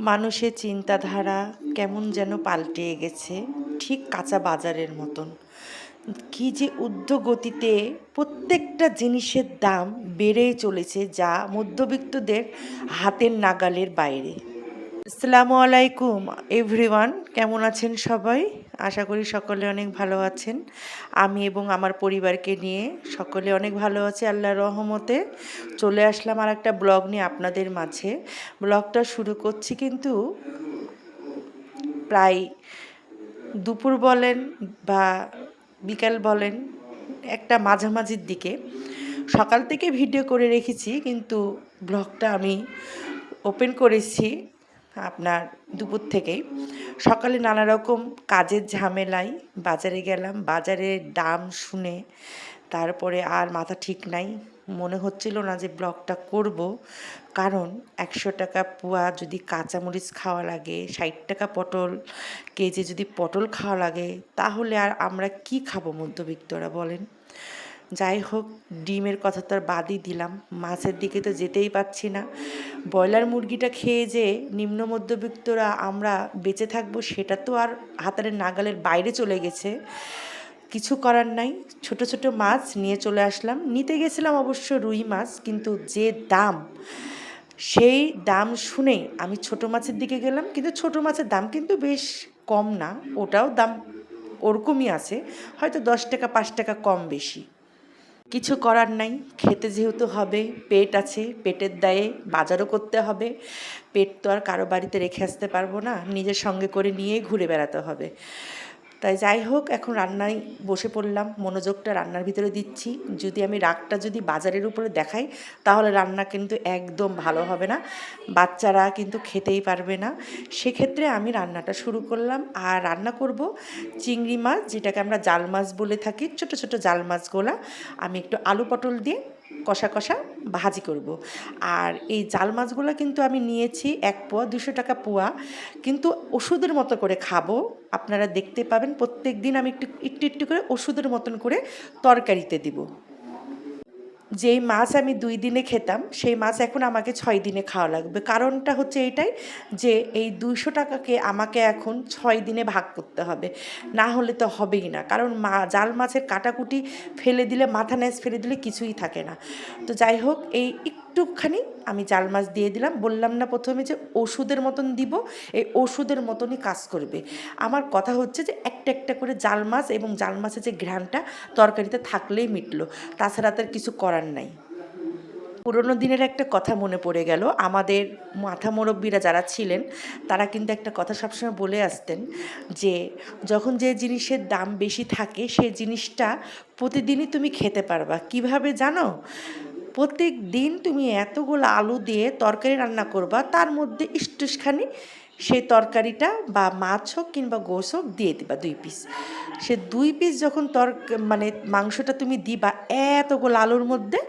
মানুষের চিন্তাধারা কেমন যেন পাল্টে গেছে, ঠিক কাঁচা বাজারের মতন। কি যে উদ্যোগতিতে প্রত্যেকটা জিনিসের দাম বেড়েই চলেছে যা মধ্যবিত্তদের হাতের নাগালের বাইরে। আসসালামু আলাইকুম এভরিওয়ান কেমন আছেন সবাই? আশা করি সকলে অনেক ভালো আছেন। আমি এবং আমার পরিবারকে নিয়ে সকলে অনেক ভালো আছে, আল্লাহর রহমতে। চলে আসলাম আর একটা ব্লগ নিয়ে আপনাদের মাঝে। ব্লগটা শুরু করছি কিন্তু প্রায় দুপুর বলেন বা বিকাল বলেন, একটা মাঝামাঝির দিকে। সকাল থেকে ভিডিও করে রেখেছি, কিন্তু ব্লগটা আমি ওপেন করেছি। আপনার দুপুর থেকেই। সকালে নানা রকম কাজের ঝামেলায় বাজারে গেলাম বাজারের দাম শুনে তারপরে আর মাথা ঠিক নাই। মনে হচ্ছিল না যে ব্লগটা করব, কারণ একশো টাকা পোয়া যদি কাঁচামরিচ খাওয়া লাগে, ষাট টাকা পটল, কেজি যদি পটল খাওয়া লাগে, তাহলে আর আমরা কি খাব মধ্যবিত্তরা বলেন? যাই হোক, ডিমের কথা তো আর বাদই দিলাম। মাছের দিকে তো যেতেই পাচ্ছি না। ব্রয়লার মুরগিটা খেয়ে যে নিম্ন মধ্যবিত্তরা আমরা বেঁচে থাকব, সেটা তো আর হাতারে নাগালের বাইরে চলে গেছে। কিছু করার নাই। ছোট ছোট মাছ নিয়ে চলে আসলাম। নিতে গেছিলাম অবশ্য রুই মাছ, কিন্তু যে দাম, সেই দাম শুনেই আমি ছোট মাছের দিকে গেলাম। কিন্তু ছোট মাছের দাম কিন্তু বেশ কম না, ওটাও দাম ওরকমই আছে। হয়তো দশ টাকা, পাঁচ টাকা কম বেশি। কিছু করার নাই। খেতে যেহেতু হবে, পেট আছে, পেটের দায়ে বাজারও করতে হবে। পেট তো আর কারও বাড়িতে রেখে আসতে পারব না। নিজের সঙ্গে করে নিয়েই ঘুরে বেড়াতে হবে। তাই যাই হোক, এখন রান্নায় বসে পড়লাম। মনোযোগটা রান্নার ভিতরে দিচ্ছি। যদি আমি রাগটা যদি বাজারের উপরে দেখাই, তাহলে রান্না কিন্তু একদম ভালো হবে না। বাচ্চারা কিন্তু খেতেই পারবে না। সেক্ষেত্রে আমি রান্নাটা শুরু করলাম। আর রান্না করব চিংড়ি মাছ, যেটাকে আমরা জাল মাছ বলে থাকি। ছোট ছোট জাল মাছগুলা। আমি একটু আলু পটল দিয়ে কষা কষা ভাজি করব। আর এই জাল মাছগুলো কিন্তু আমি নিয়েছি এক পোয়া, দুশো টাকা পোয়া। কিন্তু ওষুধের মতো করে খাব। আপনারা দেখতে পাবেন প্রত্যেক দিন আমি একটু একটু একটু করে ওষুধের মতন করে তরকারিতে দিব। যেই মাছ আমি দুই দিনে খেতাম, সেই মাছ এখন আমাকে ছয় দিনে খাওয়া লাগবে। কারণটা হচ্ছে এটাই যে, এই দুইশো টাকাকে আমাকে এখন ছয় দিনে ভাগ করতে হবে। না হলে তো হবেই না। কারণ মা, জাল মাছের কাটাকুটি ফেলে দিলে, মাথা ন্যাস ফেলে দিলে কিছুই থাকে না। তো যাই হোক, এই একটুখানি আমি জাল মাছ দিয়ে দিলাম। বললাম না প্রথমে যে ওষুধের মতন দিব, এই ওষুধের মতনই কাজ করবে। আমার কথা হচ্ছে যে একটা একটা করে জাল মাছ এবং জাল মাছের যে ঘ্রাণটা তরকারিতে থাকলেই মিটলো। তাছাড়া তার কিছু করার নাই। পুরোনো দিনের একটা কথা মনে পড়ে গেল। আমাদের মাথা মুরব্বীরা যারা ছিলেন, তারা কিন্তু একটা কথা সবসময় বলে আসতেন যে, যখন যে জিনিসের দাম বেশি থাকে সেই জিনিসটা প্রতিদিনই তুমি খেতে পারবা। কীভাবে জানো? প্রত্যেক দিন তুমি এতগুলো আলু দিয়ে তরকারি রান্না করবা, তার মধ্যে ইস্টুসখানি সেই তরকারিটা বা মাছ হোক কিংবা গোস হোক দিয়ে দিবা দুই পিস সে দুই পিস যখন তর মানে মাংসটা তুমি দিবা এতগুলো আলুর মধ্যে,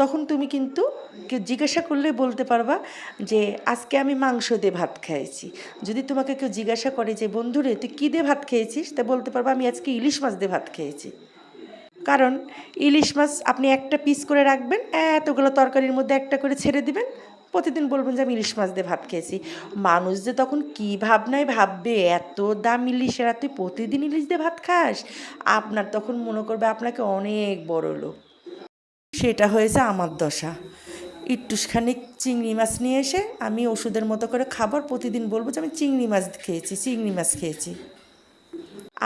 তখন তুমি কিন্তু কেউ জিজ্ঞাসা করলে বলতে পারবা যে, আজকে আমি মাংস দিয়ে ভাত খেয়েছি যদি তোমাকে কেউ জিজ্ঞাসা করে যে, বন্ধুরে, তুই কী দিয়ে ভাত খেয়েছিস? তা বলতে পারবা, আমি আজকে ইলিশ মাছ দিয়ে ভাত খেয়েছি। কারণ ইলিশ মাছ আপনি একটা পিস করে রাখবেন, এতগুলো তরকারির মধ্যে একটা করে ছেড়ে দিবেন। প্রতিদিন বলবেন যে, আমি ইলিশ মাছ দিয়ে ভাত খেয়েছি। মানুষ যে তখন কী ভাবনায় ভাববে, এত দাম ইলিশের আর তুই প্রতিদিন ইলিশ দিয়ে ভাত খাস? আপনার তখন মনে করবে, আপনাকে অনেক বড় লোক। সেটা হয়েছে আমার দশা। একটুখানি চিংড়ি মাছ নিয়ে এসে আমি ওষুধের মতো করে খাবার প্রতিদিন বলব যে, আমি চিংড়ি মাছ খেয়েছি, চিংড়ি মাছ খেয়েছি।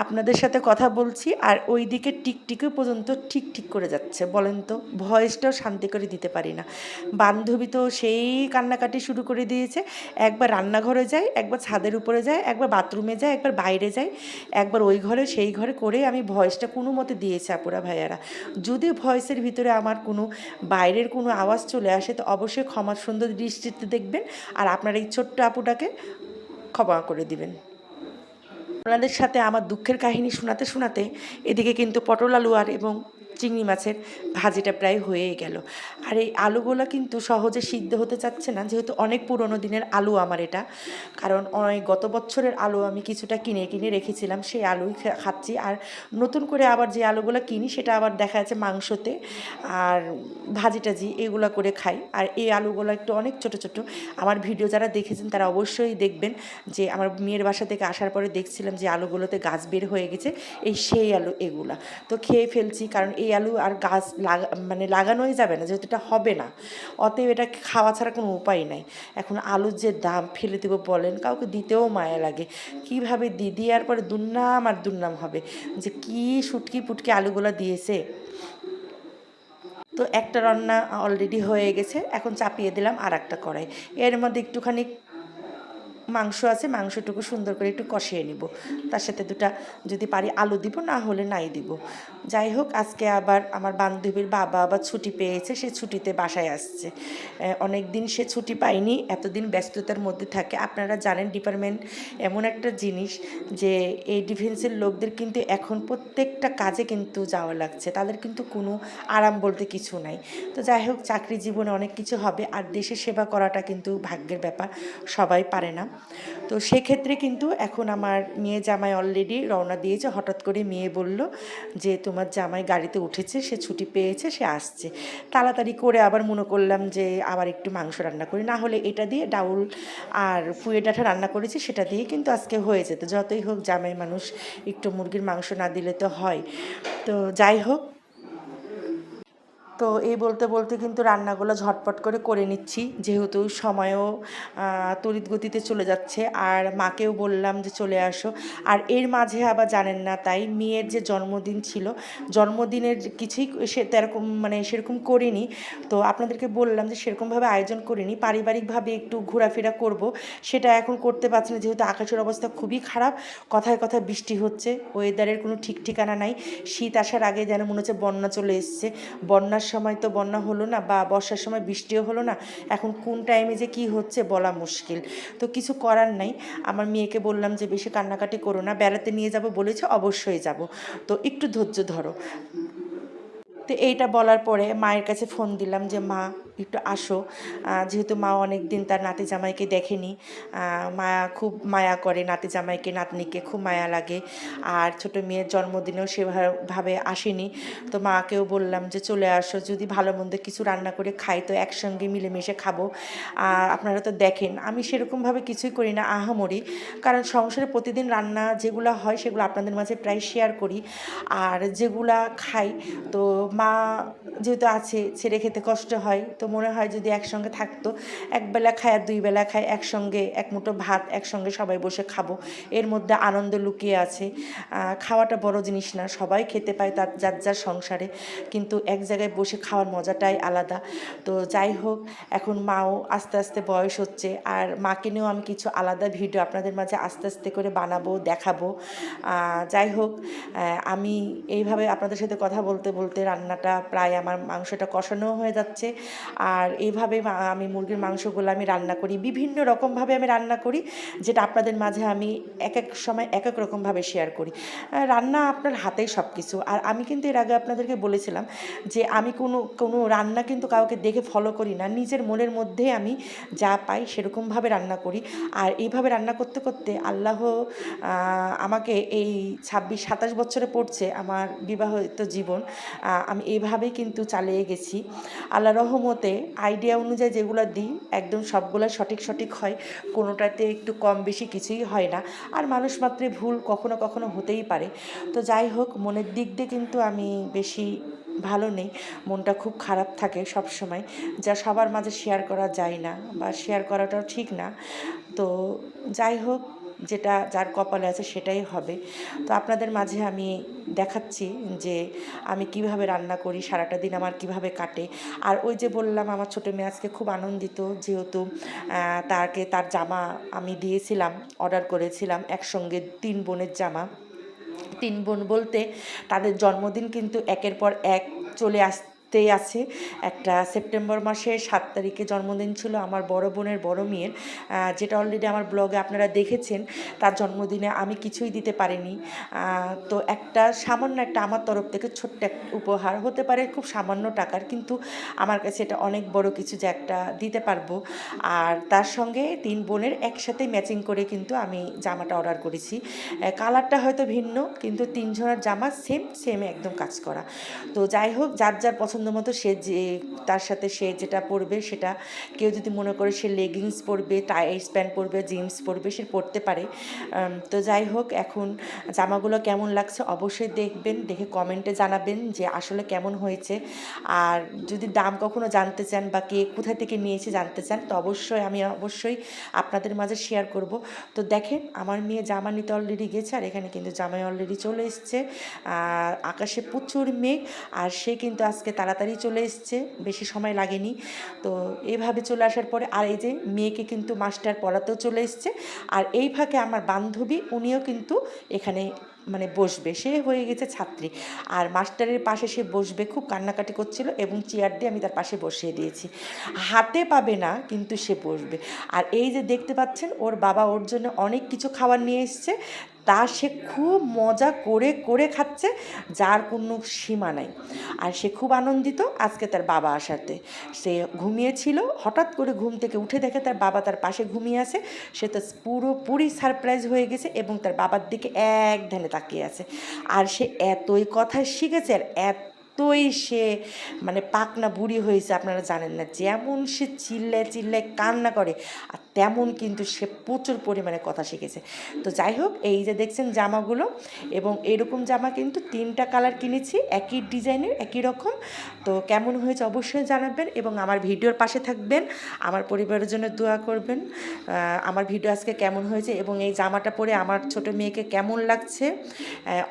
আপনাদের সাথে কথা বলছি আর ওই দিকে টিকটিকে পর্যন্ত ঠিক ঠিক করে যাচ্ছে, বলেন তো। ভয়েসটাও শান্তি করে দিতে পারি না। বান্ধবী তো সেই কান্নাকাটি শুরু করে দিয়েছে। একবার রান্নাঘরে যায়, একবার ছাদের উপরে যায়, একবার বাথরুমে যায়, একবার বাইরে যায়, একবার ওই ঘরে সেই ঘরে করে আমি ভয়েসটা কোনো মতে দিয়েছি আপুরা ভাইয়ারা। যদি ভয়েসের ভিতরে আমার কোনো বাইরের কোনো আওয়াজ চলে আসে, তো অবশ্যই ক্ষমা সুন্দর দৃষ্টিতে দেখবেন। আর আপনার এই ছোট্ট আপুটাকে ক্ষমা করে দিবেন। আপনাদের সাথে আমার দুঃখের কাহিনী শোনাতে শোনাতে এদিকে কিন্তু পটল আলু আর এবং চিংড়ি মাছের ভাজিটা প্রায় হয়েই গেল। আর এই আলুগুলো কিন্তু সহজে সিদ্ধ হতে চাচ্ছে না, যেহেতু অনেক পুরনো দিনের আলু আমার এটা। কারণ অনেক, গত বছরের আলু আমি কিছুটা কিনে কিনে রেখেছিলাম, সেই আলুই খাচ্ছি। আর নতুন করে আবার যে আলুগুলো কিনি, সেটা আবার দেখা যাচ্ছে মাংসতে আর ভাজি টাজি এগুলো করে খাই। আর এই আলুগুলো একটু অনেক ছোট ছোট। আমার ভিডিও যারা দেখেছেন, তারা অবশ্যই দেখবেন যে আমার মেয়ের বাসা থেকে আসার পরে দেখছিলাম যে আলুগুলোতে গাছ বের হয়ে গেছে, এই সেই আলু এগুলা। তো খেয়ে ফেলছি, কারণ এই আলু আর গাছ লাগা মানে লাগানোই যাবে না, যেহেতু এটা হবে না। অতএব এটা খাওয়া ছাড়া কোনো উপায় নাই। এখন আলুর যে দাম, ফেলে দেবো বলেন, কাউকে দিতেও মায়া লাগে। কীভাবে দি, দেওয়ার পরে দুর্নাম আর দুর্নাম হবে। যে কি সুটকি পুটকি আলুগুলো দিয়েছে। তো একটা রান্না অলরেডি হয়ে গেছে, এখন চাপিয়ে দিলাম আর একটা কড়াই। এর মধ্যে একটুখানি মাংস আছে, মাংসটুকু সুন্দর করে একটু কষিয়ে নিব। তার সাথে দুটা যদি পারি আলু দিব, না হলে নাই দিব। যাই হোক, আজকে আবার আমার বান্ধবীর বাবা আবার ছুটি পেয়েছে, সে ছুটিতে বাসায় আসছে। অনেক দিন সে ছুটি পায়নি, এতদিন ব্যস্ততার মধ্যে থাকে। আপনারা জানেন ডিপার্টমেন্ট এমন একটা জিনিস যে, এই ডিফেন্সের লোকদের কিন্তু এখন প্রত্যেকটা কাজে কিন্তু যাওয়া লাগছে। তাদের কিন্তু কোনো আরাম বলতে কিছু নাই। তো যাই হোক, চাকরি জীবনে অনেক কিছু হবে, আর দেশের সেবা করাটা কিন্তু ভাগ্যের ব্যাপার, সবাই পারে না। তো সেক্ষেত্রে কিন্তু এখন আমার মেয়ে জামাই অলরেডি রওনা দিয়েছে। হঠাৎ করে মেয়ে বলল যে তোমার জামাই গাড়িতে উঠেছে, সে ছুটি পেয়েছে, সে আসছে। তাড়াতাড়ি করে আবার মনে করলাম যে আবার একটু মাংস রান্না করি, না হলে এটা দিয়ে ডাউল আর পুয়ে ডাঁটা রান্না করেছি, সেটা দিয়ে কিন্তু আজকে হয়ে যেত। যতই হোক জামাই মানুষ একটু মুরগির মাংস না দিলে তো হয়। তো যাই হোক তো এই বলতে বলতে কিন্তু রান্নাগুলো ঝটপট করে করে নিচ্ছি। যেহেতু সময়ও তড়িৎ গতিতে চলে যাচ্ছে। আর মাকেও বললাম যে চলে আসো। আর এর মাঝে আবার জানেন না তাই, মেয়ের যে জন্মদিন ছিল, জন্মদিনের কিছুই সে তেরকম মানে সেরকম করিনি। তো আপনাদেরকে বললাম যে সেরকমভাবে আয়োজন করিনি। পারিবারিকভাবে একটু ঘোরাফেরা করব। সেটা এখন করতে পারছি না। যেহেতু আকাশের অবস্থা খুবই খারাপ, কথায় কথায় বৃষ্টি হচ্ছে ওয়েদারের কোনো ঠিক ঠিকানা নাই। শীত আসার আগে যেন মনে হচ্ছে বন্যা চলে এসছে। বন্যার সময় তো বন্যা হলো না বা বর্ষার সময় বৃষ্টিও হলো না, এখন কোন টাইমে যে কি হচ্ছে বলা মুশকিল। তো কিছু করার নাই। আমার মেয়েকে বললাম যে, বেশি কান্নাকাটি করো না, বেড়াতে নিয়ে যাব বলেছে, অবশ্যই যাব। তো একটু ধৈর্য ধরো। তো এইটা বলার পরে মায়ের কাছে ফোন দিলাম যে, মা একটু আসো। যেহেতু মা অনেক দিন তার নাতি জামাইকে দেখেনি মায়া খুব মায়া করে নাতি জামাইকে, নাতনিকে খুব মায়া লাগে। আর ছোট মেয়ের জন্মদিনেও সেভাবে আসেনি। তো মাকেও বললাম যে, চলে আসো, যদি ভালো মন্দ কিছু রান্না করে খাই তো একসঙ্গে মিলেমিশে খাব। আপনারা তো দেখেন, আমি সেরকমভাবে কিছুই করি না, আহামরি। কারণ সংসারে প্রতিদিন রান্না যেগুলো হয় সেগুলো আপনাদের মাঝে প্রায় শেয়ার করি। আর যেগুলা খাই, তো মা যেহেতু আছে, ছেড়ে খেতে কষ্ট হয়, তো মনে হয় যদি একসঙ্গে থাকতো একবেলা খায় আর দুই বেলা খায়, একসঙ্গে এক মুঠো ভাত, একসঙ্গে সবাই বসে খাব। এর মধ্যে আনন্দ লুকিয়ে আছে। খাওয়াটা বড় জিনিস না, সবাই খেতে পায় তার, যার যার সংসারে। কিন্তু এক জায়গায় বসে খাওয়ার মজাটাই আলাদা। তো যাই হোক, এখন মাও আস্তে আস্তে বয়স হচ্ছে, আর মাকে নিয়েও আমি কিছু আলাদা ভিডিও আপনাদের মাঝে আস্তে আস্তে করে বানাবো, দেখাবো। যাই হোক আমি এইভাবে আপনাদের সাথে কথা বলতে বলতে রান্নাটা প্রায় আমার মাংসটা কষানো হয়ে যাচ্ছে। আর এইভাবে আমি মুরগির মাংসগুলো আমি রান্না করি। বিভিন্ন রকমভাবে আমি রান্না করি, যেটা আপনাদের মাঝে আমি এক এক সময় এক এক রকমভাবে শেয়ার করি। রান্না আপনার হাতেই সব কিছু আর আমি কিন্তু এর আগে আপনাদেরকে বলেছিলাম যে আমি কোনো কোনো রান্না কিন্তু কাউকে দেখে ফলো করি না। নিজের মনের মধ্যে আমি যা পাই সেরকমভাবে রান্না করি। আর এইভাবে রান্না করতে করতে আল্লাহ আমাকে এই ছাব্বিশ, সাতাশ বছরে পড়ছে আমার বিবাহিত জীবন। আমি এইভাবেই কিন্তু চালিয়ে গেছি। আল্লাহ রহমতে আইডিয়া অনুযায়ী যেগুলো দিই, একদম সবগুলো সঠিক সঠিক হয়, কোনোটাতে একটু কম বেশি কিছুই হয় না। আর মানুষ মাত্রে ভুল কখনো কখনো হতেই পারে। তো যাই হোক, মনের দিক দিয়ে কিন্তু আমি বেশি ভালো নেই। মনটা খুব খারাপ থাকে সব সময় যা সবার মাঝে শেয়ার করা যায় না বা শেয়ার করাটাও ঠিক না। তো যাই হোক যেটা যার কপালে আছে সেটাই হবে। তো আপনাদের মাঝে আমি দেখাচ্ছি যে আমি কীভাবে রান্না করি, সারাটা দিন আমার কীভাবে কাটে। আর ওই যে বললাম, আমার ছোটো মেয়ে আজকে খুব আনন্দিত যেহেতু তাকে তার জামা আমি দিয়েছিলাম, অর্ডার করেছিলাম একসঙ্গে তিন বোনের জামা। তিন বোন বলতে তাদের জন্মদিন কিন্তু একের পর এক চলে আস তেই আছে। একটা সেপ্টেম্বর মাসের সাত তারিখে জন্মদিন ছিল আমার বড় বোনের বড় মেয়ের যেটা অলরেডি আমার ব্লগে আপনারা দেখেছেন। তার জন্মদিনে আমি কিছুই দিতে পারিনি। তো একটা সামান্য একটা আমার তরফ থেকে ছোট্ট একটা উপহার, হতে পারে খুব সামান্য টাকার, কিন্তু আমার কাছে এটা অনেক বড় কিছু যে একটা দিতে পারব। আর তার সঙ্গে তিন বোনের একসাথে ম্যাচিং করে কিন্তু আমি জামাটা অর্ডার করেছি। কালারটা হয়তো ভিন্ন, কিন্তু তিনজনের জামা সেম সেম একদম কাজ করা। তো যাই হোক, যার যার পছন্দ মতো সে যে, তার সাথে সে যেটা পরবে সেটা, কেউ যদি মনে করে সে লেগিংস পরবে টাইস প্যান্ট পরবে জিন্স পরবে, সে পরতে পারে। তো যাই হোক, এখন জামাগুলো কেমন লাগছে অবশ্যই দেখবেন, দেখে কমেন্টে জানাবেন যে আসলে কেমন হয়েছে। আর যদি দাম কখনো জানতে চান বা কে কোথা থেকে নিয়েছে জানতে চান, তো অবশ্যই আমি অবশ্যই আপনাদের মাঝে শেয়ার করব। তো দেখেন, আমার মেয়ে জামা নিতে অলরেডি গেছে, আর এখানে কিন্তু জামাই অলরেডি চলে এসছে। আর আকাশে প্রচুর মেঘ, আর সে কিন্তু আজকে তাড়াতাড়ি চলে এসছে, বেশি সময় লাগেনি। তো এইভাবে চলে আসার পরে আর এই যে মেয়েকে কিন্তু মাস্টার পড়াতেও চলে এসছে। আর এই ফাঁকে আমার বান্ধবী, উনিও কিন্তু এখানে মানে বসবে। সে হয়ে গেছে ছাত্রী। আর মাস্টারের পাশে সে বসবে, খুব কান্নাকাটি করছিল এবং চেয়ার দিয়ে আমি তার পাশে বসিয়ে দিয়েছি। হাতে পাবে না, কিন্তু সে বসবে। আর এই যে দেখতে পাচ্ছেন, ওর বাবা ওর জন্য অনেক কিছু খাবার নিয়ে এসছে। তা সে খুব মজা করে করে খাচ্ছে, যার কোনো সীমা নাই। আর সে খুব আনন্দিত আজকে তার বাবা আসাতে। সে ঘুমিয়েছিল, হঠাৎ করে ঘুম থেকে উঠে দেখে তার বাবা তার পাশে ঘুমিয়ে আছে। সে তো পুরোপুরি সারপ্রাইজ হয়ে গেছে এবং তার বাবার দিকে এক ধ্যানে তাকিয়ে আছে। আর সে এতই কথা শিখেছে আর এতই সে মানে পাকনা বুড়ি হয়েছে আপনারা জানেন না, যেমন সে চিল্লায় চিল্লায় কান্না করে আর তেমন কিন্তু সে প্রচুর পরিমাণে কথা শিখেছে। তো যাই হোক, এই যে দেখছেন জামাগুলো এবং এরকম জামা কিন্তু তিনটা কালার কিনেছি, একই ডিজাইনের, একই রকম। তো কেমন হয়েছে অবশ্যই জানাবেন এবং আমার ভিডিওর পাশে থাকবেন, আমার পরিবারের জন্য দোয়া করবেন। আমার ভিডিও আজকে কেমন হয়েছে এবং এই জামাটা পরে আমার ছোট মেয়েকে কেমন লাগছে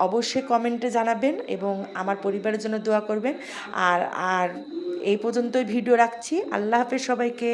অবশ্যই কমেন্টে জানাবেন এবং আমার পরিবারের জন্য দোয়া করবেন। আর আর এই পর্যন্তই ভিডিও রাখছি। আল্লাহ হাফেজ সবাইকে।